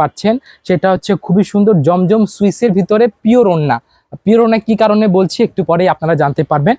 পাচ্ছেন, সেটা হচ্ছে খুবই সুন্দর জমজম সুইসের ভিতরে পিওর ওন্না পিওর ওন্না কি কারণে বলছি একটু পরেই আপনারা জানতে পারবেন।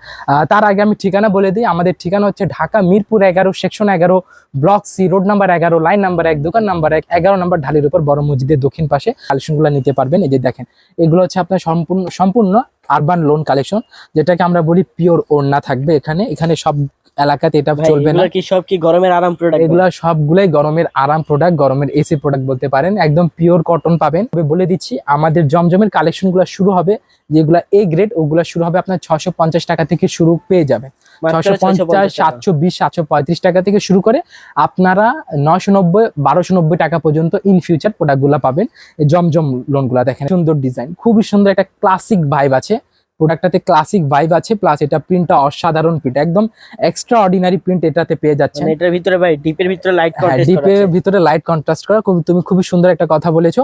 তার আগে আমি ঠিকানা বলে দিই, আমাদের ঠিকানা হচ্ছে ঢাকা মিরপুর এগারো, সেকশন এগারো, ব্লক সি, রোড নাম্বার এগারো, লাইন নাম্বার এক, দোকান নাম্বার এক, এগারো নাম্বার ঢালির উপর বড় মসজিদের দক্ষিণ পাশে কালেকশনগুলো নিতে পারবেন। এই যে দেখেন, এগুলো হচ্ছে আপনার সম্পূর্ণ সম্পূর্ণ আরবান লোন কালেকশন যেটাকে আমরা বলি পিওর ওড়না থাকবে এখানে। এখানে সব এলাকাতে এটা চলবে না। কি সব কি গরমের আরাম প্রোডাক্ট এগুলা সবগুলাই গরমের আরাম প্রোডাক্ট গরমের এসি প্রোডাক্ট বলতে পারেন। একদম পিওর কটন পাবেন। তবে বলে দিচ্ছি আমাদের জমজমের কালেকশনগুলো শুরু হবে যেগুলা এ গ্রেড ওগুলা শুরু হবে আপনার ছশো পঞ্চাশ টাকা থেকে শুরু পেয়ে যাবে। ছশো পঞ্চাশ সাতশো বিশ সাতশো পঁয়ত্রিশ টাকা থেকে শুরু করে আপনারা নশো নব্বই বারোশো নব্বই টাকা পর্যন্ত ইন ফিউচার প্রোডাক্টগুলো পাবেন। এই জমজম লোনগুলা দেখেন সুন্দর ডিজাইন খুবই সুন্দর একটা ক্লাসিক ভাইব আছে। প্রোডাক্টটাতে ক্লাসিক ভাইব আছে প্লাস এটা প্রিন্টটা অসাধারণ প্রিন্ট একদম এক্সট্রা অর্ডিনারি প্রিন্ট এটাতে পেয়ে যাচ্ছেন। মানে এটার ভিতরে ভাই ডিপের ভিতরে লাইট কন্টেস্ট ডিপের ভিতরে লাইট কন্ট্রাস্ট করা খুব- তুমি খুবই সুন্দর একটা কথা বলেছ।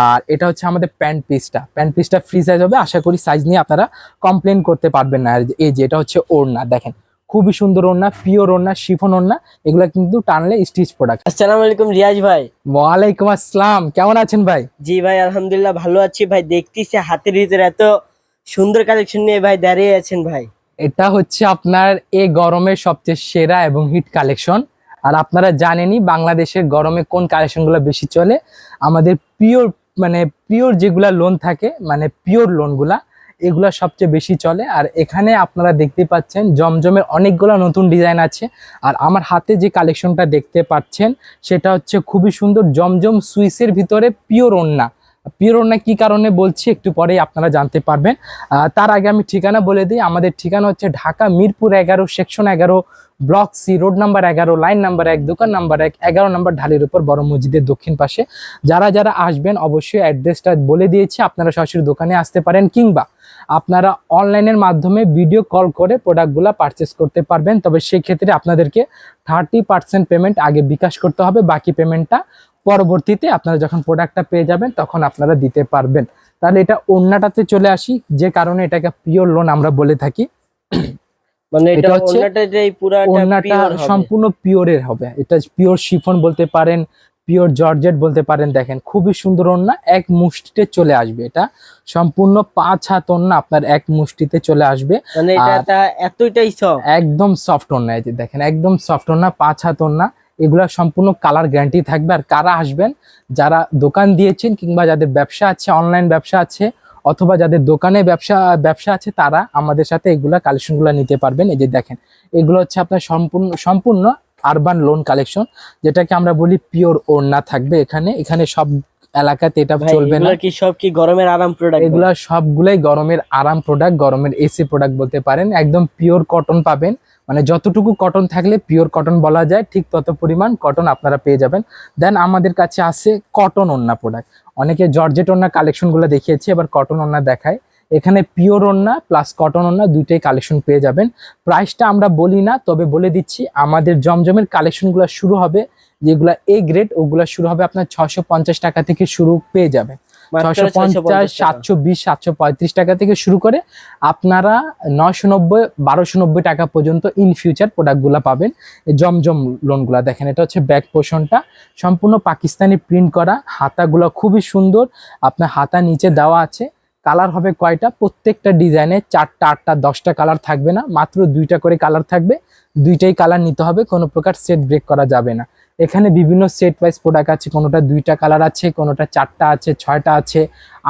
আর এটা হচ্ছে আমাদের প্যান্ট পিসটা প্যান্ট পিসটা ফ্রি সাইজ হবে আশা করি সাইজ নিয়ে আপনারা কমপ্লেন করতে পারবেন না। এই যে এটা হচ্ছে ওড়না দেখেন। খুবই সুন্দর ওড়না পিওর ওড়না শিফন ওড়না এগুলো কিন্তু টানলে স্টিচ প্রোডাক্ট আসসালামু আলাইকুম রিয়াজ ভাই। ওয়ালাইকুম আসসালাম কেমন আছেন ভাই? জি ভাই আলহামদুলিল্লাহ ভালো আছি। ভাই দেখতেছি হাতের ভিতরে এত সুন্দর কালেকশন নিয়ে ভাই দাঁড়িয়ে আছেন ভাই। এটা হচ্ছে আপনার এ গরমের সবচেয়ে সেরা এবং হিট কালেকশন আর আপনারা জানেনই বাংলাদেশের গরমে কোন কালেকশনগুলো বেশি চলে? আমাদের পিওর মানে পিওর যেগুলা লোন থাকে মানে পিওর লোনগুলা এগুলা সবচেয়ে বেশি চলে। আর এখানে আপনারা দেখতে পাচ্ছেন জমজমের অনেকগুলো নতুন ডিজাইন আছে। আর আমার হাতে যে কালেকশনটা দেখতে পাচ্ছেন, সেটা হচ্ছে খুবই সুন্দর জমজম সুইসের ভিতরে পিওর ওন্না ওন্না কি কারণে বলছি একটু পরেই আপনারা জানতে পারবেন। তার আগে আমি ঠিকানা বলে দিই, আমাদের ঠিকানা হচ্ছে ঢাকা মিরপুর এগারো, সেকশন এগারো, ব্লক সি, রোড নাম্বার এগারো, লাইন নাম্বার এক, দোকান নাম্বার এক, এগারো নাম্বার ঢালির উপর বড় মসজিদের দক্ষিণ পাশে। যারা যারা আসবেন, অবশ্যই অ্যাড্রেসটা বলে দিয়েছি, আপনারা সরাসরি দোকানে আসতে পারেন কিংবা আপনারা অনলাইনের মাধ্যমে ভিডিও কল করে প্রোডাক্টগুলো পারচেস করতে পারবেন। তবে সেই ক্ষেত্রে আপনাদেরকে থার্টি পার্সেন্ট পেমেন্ট আগে বিকাশ করতে হবে, বাকি পেমেন্টটা পরবর্তীতে আপনারা যখন প্রোডাক্টটা পেয়ে যাবেন তখন আপনারা দিতে পারবেন। তাহলে এটা অন্যটাতে চলে আসি যে কারণে এটাকে পিওর লোন আমরা বলে থাকি। মানে এটা হচ্ছে ওড়নাটা সম্পূর্ণ পিওরের হবে। এটা পিওর শিফন বলতে পারেন পিওর জর্জেট বলতে পারেন দেখেন খুবই সুন্দর ওড়না এক মুষ্টিতে চলে আসবে এটা। সম্পূর্ণ পাঁচ হাত ওড়না আপনার এক মুষ্টিতে চলে আসবে। মানে এটা এতটাই সব একদম সফট ওড়না এই যে দেখেন একদম সফট ওড়না পাঁচ হাত ওড়না। এগুলা সম্পূর্ণ কালার গ্যারান্টি থাকবে। আর কারা আসবেন, যারা দোকান দিয়েছেন কিংবা যাদের ব্যবসা আছে অনলাইন ব্যবসা আছে, অথবা যাদের দোকানে ব্যবসা ব্যবসা আছে, তারা আমাদের সাথে এগুলা কালেকশনগুলো নিতে পারবেন। এই যে দেখেন, এগুলো হচ্ছে আপনার সম্পূর্ণ সম্পূর্ণ আরবান লোন কালেকশন যেটাকে আমরা বলি পিওর ওড়না থাকবে এখানে। এখানে সব এলাকাতে এটা চলবে না। কি সব কি গরমের আরাম প্রোডাক্ট এগুলো সবগুলাই গরমের আরাম প্রোডাক্ট গরমের এসি প্রোডাক্ট বলতে পারেন। একদম পিওর কটন পাবেন। মানে যতটুকু কটন থাকলে পিওর কটন বলা যায় ঠিক তত পরিমাণ কটন আপনারা পেয়ে যাবেন। দেন আমাদের কাছে আছে কটন ওন্না প্রোডাক্ট অনেকে জর্জেট ওন্না কালেকশনগুলো দেখিয়েছে এবার কটন ওন্না দেখায়। এখানে পিওর ওন্না প্লাস কটন ওন্না দুইটাই কালেকশন পেয়ে যাবেন। প্রাইসটা আমরা বলি না তবে বলে দিচ্ছি আমাদের জমজমের কালেকশনগুলো শুরু হবে যেগুলা এ গ্রেড ওগুলা শুরু হবে আপনার ছশো টাকা থেকে শুরু পেয়ে যাবে ছশো পঞ্চাশ সাতশো বিশ সাতশো পঁয়ত্রিশ টাকা থেকে শুরু করে আপনারা নশো নব্বই বারোশো নব্বই টাকা পর্যন্ত ইন ফিউচার প্রোডাক্টগুলো পাবেন। এই জমজম লোনগুলা দেখেন এটা হচ্ছে ব্যাক পোর্শনটা সম্পূর্ণ পাকিস্তানি প্রিন্ট করা হাতাগুলো খুবই সুন্দর আপনার হাতা নিচে দেওয়া আছে। কালার হবে কয়টা? প্রত্যেকটা ডিজাইনে চারটা আটটা দশটা কালার থাকবে না। মাত্র দুইটা করে কালার থাকবে। দুইটাই কালার নিতে হবে কোনো প্রকার সেট ব্রেক করা যাবে না। এখানে বিভিন্ন সেট ওয়াইজ প্রোডাক্ট আছে কোনোটা দুইটা কালার আছে কোনোটা চারটা আছে ছয়টা আছে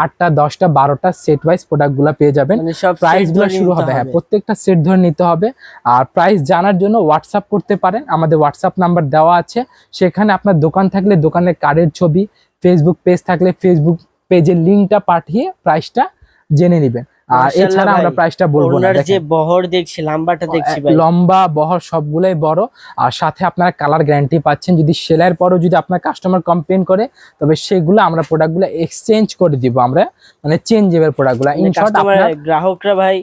আটটা দশটা বারোটা সেট ওয়াইজ প্রোডাক্টগুলো পেয়ে যাবেন। মানে সব প্রাইসগুলো শুরু হবে হ্যাঁ প্রত্যেকটা সেট ধরে নিতে হবে। আর প্রাইস জানার জন্য হোয়াটসঅ্যাপ করতে পারেন। আমাদের হোয়াটসঅ্যাপ নাম্বার দেওয়া আছে। সেখানে আপনার দোকান থাকলে দোকানের কার্ডের ছবি ফেসবুক পেজ থাকলে ফেসবুক পেজের লিঙ্কটা পাঠিয়ে প্রাইসটা জেনে নেবেন। আর এছাড়া আমরা প্রাইসটা বলব না যে বহর দেখছি লাম্বাটা দেখছি ভাই। লম্বা বহর সবগুলোই বড়। আর সাথে আপনারা কালার গ্যারান্টি পাচ্ছেন। যদি সেলাইয়ের পরও যদি আপনার কাস্টমার কমপ্লেন করে তবে সেগুলো আমরা প্রোডাক্টগুলো এক্সচেঞ্জ করে দিব আমরা। মানে চেঞ্জেবল প্রোডাক্টগুলো ইন শর্ট আপনার গ্রাহকরা ভাই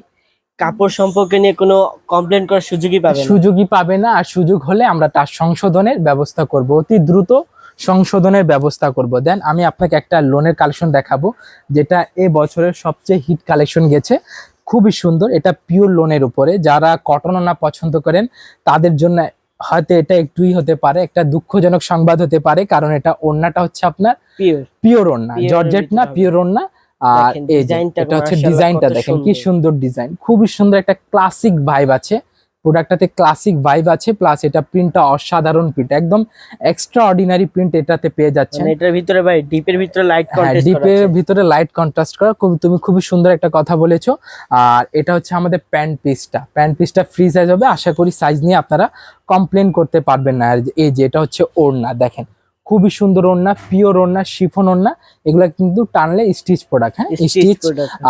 কাপড় সম্পর্কে নিয়ে কোনো কমপ্লেন করার সুযোগই পাবে সুযোগই পাবে না। আর সুযোগ হলে আমরা তার সংশোধনের ব্যবস্থা করব। অতি দ্রুত সংশোধনের ব্যবস্থা করব। দেন আমি আপনাকে একটা লোনের কালেকশন দেখাবো যেটা এ বছরের সবচেয়ে হিট কালেকশন গেছে। খুবই সুন্দর এটা পিওর লোনের উপরে। যারা কটন না পছন্দ করেন তাদের জন্য হয়তো এটা একটুই হতে পারে একটা দুঃখজনক সংবাদ হতে পারে কারণ এটা ওড়নাটা হচ্ছে আপনার পিওর ওড়না। জর্জেট না পিওর ওড়না। আর এই এটা হচ্ছে ডিজাইনটা দেখেন কি সুন্দর। সুন্দর ডিজাইন খুবই সুন্দর একটা ক্লাসিক ভাইব আছে। প্রোডাক্টটাতে ক্লাসিক ভাইব আছে প্লাস এটা প্রিন্টটা অসাধারণ প্রিন্ট একদম এক্সট্রা অর্ডিনারি প্রিন্ট এটাতে পেয়ে যাচ্ছে মানে এটার ভিতরে ভাই ডিপের ভিতরে লাইট কন্ট্রাস্ট ডিপের ভিতরে লাইট কন্ট্রাস্ট করা খুব তুমি খুবই সুন্দর একটা কথা বলেছ। আর এটা হচ্ছে আমাদের প্যান্ট পিসটা প্যান্ট পিসটা ফ্রি সাইজ হবে আশা করি সাইজ নিয়ে আপনারা কমপ্লেন করতে পারবেন না। আর এই যে এটা হচ্ছে ওড়না দেখেন। খুবই সুন্দর ওড়না পিওর ওড়না শিফন ওড়না এগুলা কিন্তু টানলে স্টিচ প্রোডাক্ট হ্যাঁ? স্টিচ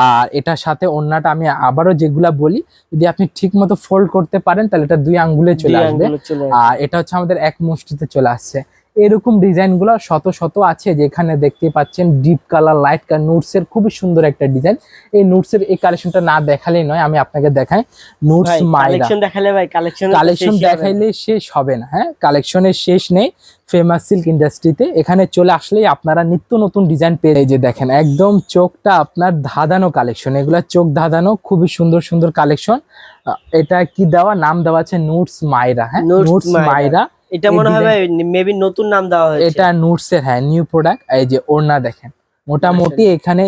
আর এটার সাথে ওড়নাটা আমি আবারও যেগুলা বলি যদি আপনি ঠিক মতো ফোল্ড করতে পারেন তাহলে এটা দুই আঙ্গুলে চলে আসবে। আর এটা হচ্ছে আমাদের এক মুষ্টিতে চলে আসছে। এরকম ডিজাইনগুলো শত শত আছে যেখানে দেখতে পাচ্ছেন ডিপ কালার লাইট কালার নুটস এর খুবই সুন্দর একটা ডিজাইন এই নুটস এর এই কালেকশনটা না দেখালেই নয় আমি আপনাকে দেখাই। নুটস কালেকশন দেখালে ভাই কালেকশন কালেকশন দেখাইলে শেষ হবে না হ্যাঁ? কালেকশনের শেষ নেই ফেমাস সিল্ক ইন্ডাস্ট্রিতে এখানে চলে আসলেই আপনারা নিত্য নতুন ডিজাইন পেয়ে যে দেখেন একদম চোখটা আপনার ধাঁধানো কালেকশন এগুলা চোখ ধাঁধানো খুবই সুন্দর সুন্দর কালেকশন এটা কি দেওয়া? নাম দেওয়া আছে নুটস মাইরা হ্যাঁ? নুটস মাইরা। এটা মনে হবে মেবি নতুন নাম দেওয়া হয়েছে। এটা নুটস এর হ্যাঁ নিউ প্রোডাক্ট এই যে ওড়না দেখেন। মোটামুটি এখানে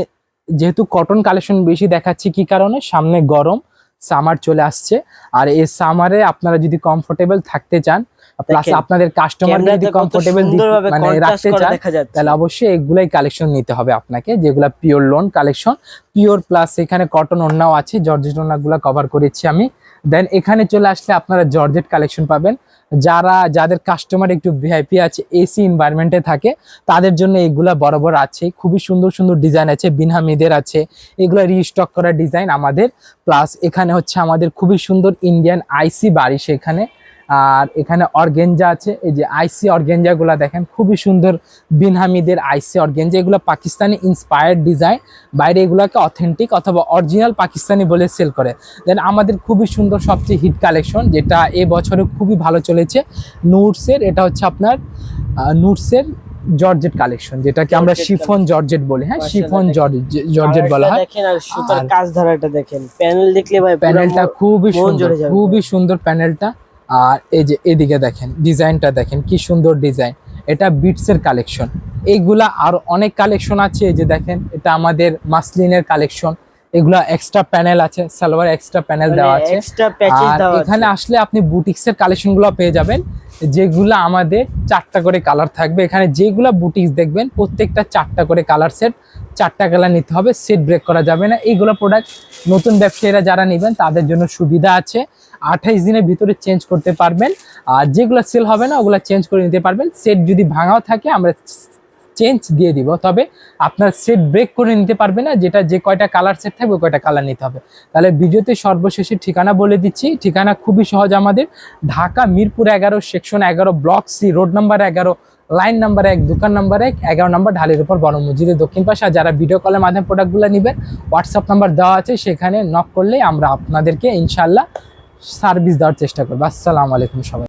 যেহেতু কটন কালেকশন বেশি দেখাচ্ছি কি কারণে? সামনে গরম সামার চলে আসছে। আর এই সামারে আপনারা যদি কমফোর্টেবল থাকতে চান প্লাস আপনাদের কাস্টমার যদি কমফোর্টেবল মানে রাখতে চান তাহলে অবশ্যই এগুলাই কালেকশন নিতে হবে আপনাকে যেগুলা pure lawn collection pure plus এখানে কটন ওড়নাও আছে জর্জেট ওড়নাগুলো কভার করেছি আমি। দেন এখানে চলে আসলে আপনারা জর্জেট কালেকশন পাবেন। যারা যাদের কাস্টমার একটু ভিআইপি আছে এসি এনভায়রনমেন্টে থাকে তাদের জন্য এগুলা বরাবর আছে। খুবই সুন্দর সুন্দর ডিজাইন আছে বিনহামিদের আছে এগুলো রিস্টক করা ডিজাইন আমাদের। প্লাস এখানে হচ্ছে আমাদের খুবই সুন্দর ইন্ডিয়ান আইসি বাড়ি এখানে। আর এখানে অর্গেঞ্জা আছে। এই যে আইসি অর্গেঞ্জা গুলা দেখেন খুবই সুন্দর বিনহামিদের আইসি অর্গেঞ্জা এগুলো পাকিস্তানি ইন্সপায়ার্ড ডিজাইন বাইরে এগুলোকে অথেন্টিক অথবা অরিজিনাল পাকিস্তানি বলে সেল করে। দেন আমাদের খুবই সুন্দর সবচেয়ে হিট কালেকশন যেটা এ বছরে খুবই ভালো চলেছে নুটসের এটা হচ্ছে আপনার নুটসের জর্জেট কালেকশন যেটাকে আমরা শিফন জর্জেট বলি হ্যাঁ শিফন। জর্জেট বলা হয়। দেখেন আর সুতার কাজ ধরাটা দেখেন। প্যানেল দেখলে ভাই প্যানেলটা খুবই সুন্দর খুবই সুন্দর প্যানেলটা আর এই যে এদিকে দেখেন ডিজাইনটা দেখেন কি সুন্দর ডিজাইন। এটা বিটস এর কালেকশন। এইগুলা আর অনেক কালেকশন আছে এই যে দেখেন এটা আমাদের মাসলিনের কালেকশন। এগুলা এক্সট্রা প্যানেল আছে সালোয়ার এক্সট্রা প্যানেল দেওয়া আছে। আর এখানে আসলে আপনি বুটিক্স এর কালেকশনগুলো পেয়ে যাবেন যেগুলো আমাদের চারটা করে কালার থাকবে। এখানে যেগুলা বুটিক্স দেখবেন প্রত্যেকটা চারটা করে কালার সেট চারটা কালার নিতে হবে সেট ব্রেক করা যাবে না। এইগুলো প্রোডাক্ট নতুন ব্যবসায়ীরা যারা নেবেন তাদের জন্য সুবিধা আছে। আঠাইশ দিনের ভিতরে চেঞ্জ করতে পারবেন। আর যেগুলো সেল হবে না, ওগুলো চেঞ্জ করে নিতে পারবেন। সেট যদি ভাঙাও থাকে, আমরা চেঞ্জ দিয়ে দিব। তবে আপনার সেট ব্রেক করে নিতে পারবে না, যেটা যে কয়টা কালার সেট থাকবে কয়টা কালার নিতে হবে। তাহলে ভিডিওতে সর্বশেষে ঠিকানা বলে দিচ্ছি। ঠিকানা খুবই সহজ আমাদের। ঢাকা মিরপুর এগারো সেকশন এগারো ব্লক সি রোড নাম্বার এগারো লাইন নাম্বার এক, দোকান নাম্বার এক, এগারো নাম্বার ঢালের উপর বড় মসজিদের দক্ষিণ পাশে। আর যারা ভিডিও কলের মাধ্যমে প্রোডাক্টগুলো নেবেন হোয়াটসঅ্যাপ নাম্বার দেওয়া আছে, সেখানে নক করলেই আমরা আপনাদেরকে ইনশাল্লাহ সার্ভিস দেওয়ার চেষ্টা করব। আসসালামু আলাইকুম সবাই।